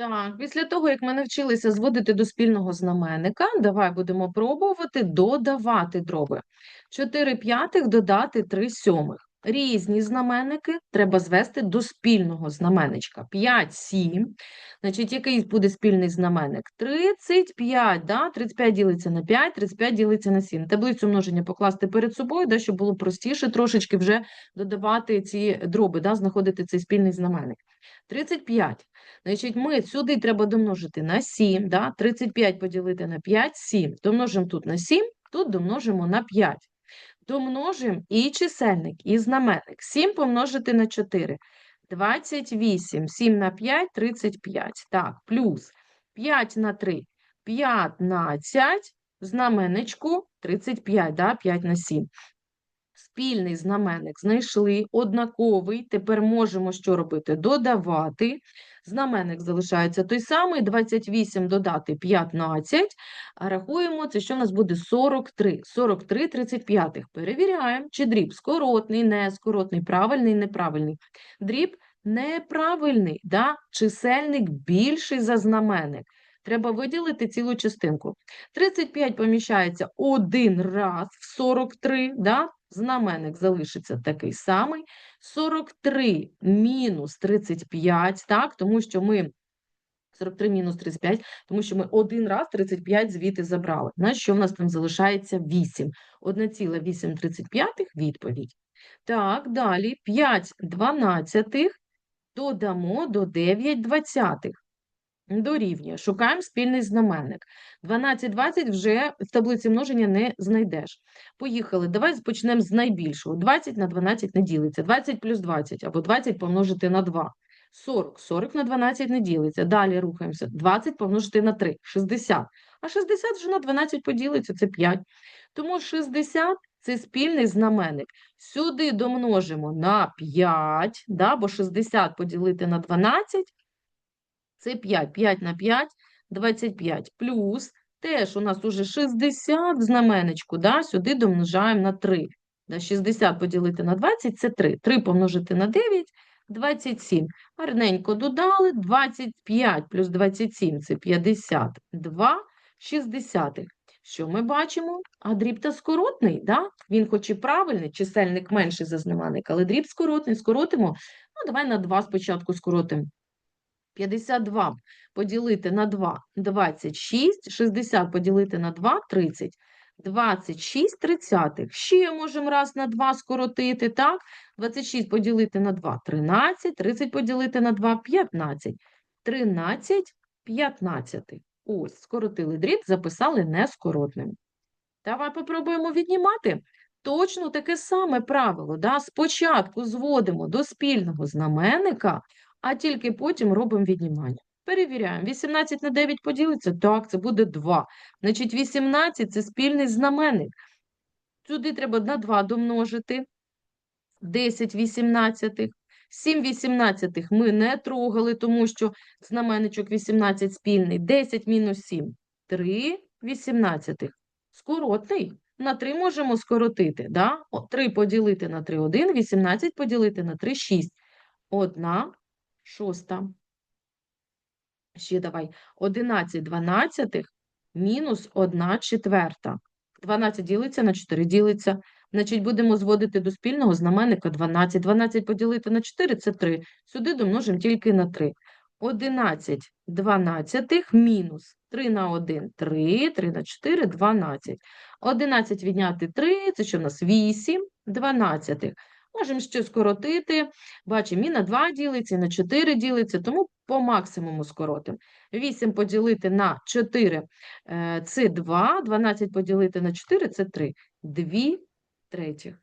Так, після того, як ми навчилися зводити до спільного знаменника, давай будемо пробувати додавати дроби. 4 п'ятих додати 3 сьомих. Різні знаменники треба звести до спільного знаменничка. 5, 7. Значить, який буде спільний знаменник? 35, да? 35 ділиться на 5, 35 ділиться на 7. Таблицю множення покласти перед собою, да, щоб було простіше трошечки вже додавати ці дроби, да, знаходити цей спільний знаменник. 35. Значить, ми сюди треба домножити на 7, да? 35 поділити на 5, 7. Домножимо тут на 7, тут домножимо на 5. Домножимо і чисельник, і знаменник. 7 помножити на 4. 28, 7 на 5, 35. Так, плюс 5 на 3, 15, знаменечку 35, да? 5 на 7. Спільний знаменник знайшли, однаковий. Тепер можемо що робити? Додавати. Знаменник залишається той самий, 28 додати 15, а рахуємо, це що в нас буде 43. 43 35. Перевіряємо, чи дріб скоротний, нескоротний, правильний, неправильний. Дріб неправильний, да? чисельник більший за знаменник. Треба виділити цілу частинку. 35 поміщається один раз в 43, да? Знаменник залишиться такий самий. 43 мінус 35, так, тому що ми 43 мінус 35, тому що ми один раз 35 звідти забрали. На що в нас там залишається 8? 1,835 відповідь. Так, далі 5 дванадцятих додамо до 9 двадцятих. Дорівнює. Шукаємо спільний знаменник. 12, 20 вже в таблиці множення не знайдеш. Поїхали. Давай почнемо з найбільшого. 20 на 12 не ділиться. 20 плюс 20, або 20 помножити на 2. 40. 40 на 12 не ділиться. Далі рухаємося. 20 помножити на 3. 60. А 60 вже на 12 поділиться, це 5. Тому 60 – це спільний знаменник. Сюди домножимо на 5, да, бо 60 поділити на 12 це 5. 5 на 5 – 25. Плюс теж у нас уже 60 в знаменечку, да? сюди домножаємо на 3. Да? 60 поділити на 20 – це 3. 3 помножити на 9 – 27. Гарненько додали. 25 плюс 27 – це 52 шістдесятих. Що ми бачимо? А дріб та скоротний, да? він хоч і правильний, чисельник менший за знаменник, але дріб скоротний, скоротимо. Ну, давай на 2 спочатку скоротимо. 52 поділити на 2 – 26, 60 поділити на 2 – 30. 26 тридцятих. Ще можемо раз на 2 скоротити, так? 26 поділити на 2 – 13, 30 поділити на 2 – 15. 13 п'ятнадцятих. Ось, скоротили дріб, записали нескоротним. Давай попробуємо віднімати. Точно таке саме правило. Да? Спочатку зводимо до спільного знаменника, а тільки потім робимо віднімання. Перевіряємо. 18 на 9 поділиться? Так, це буде 2. Значить, 18 – це спільний знаменник. Сюди треба на 2 домножити. 10 18. 7 18 ми не трогали, тому що знаменничок 18 спільний. 10 мінус 7 – 3 18. Скоротний. На 3 можемо скоротити. Да? 3 поділити на 3 – 1, 18 поділити на 3 – 6. 1 шоста. Ще давай. 11 дванадцятих мінус 1 четверта. 12 ділиться на 4 ділиться. Значить, будемо зводити до спільного знаменника 12. 12 поділити на 4 – це 3. Сюди домножимо тільки на 3. 11 дванадцятих мінус 3 на 1 – 3, 3 на 4 – 12. 11 відняти 3 – це що в нас 8 дванадцятих. Можемо ще скоротити. Бачимо, і на 2 ділиться, і на 4 ділиться, тому по максимуму скоротимо. 8 поділити на 4 – це 2, 12 поділити на 4 – це 3. 2 третіх.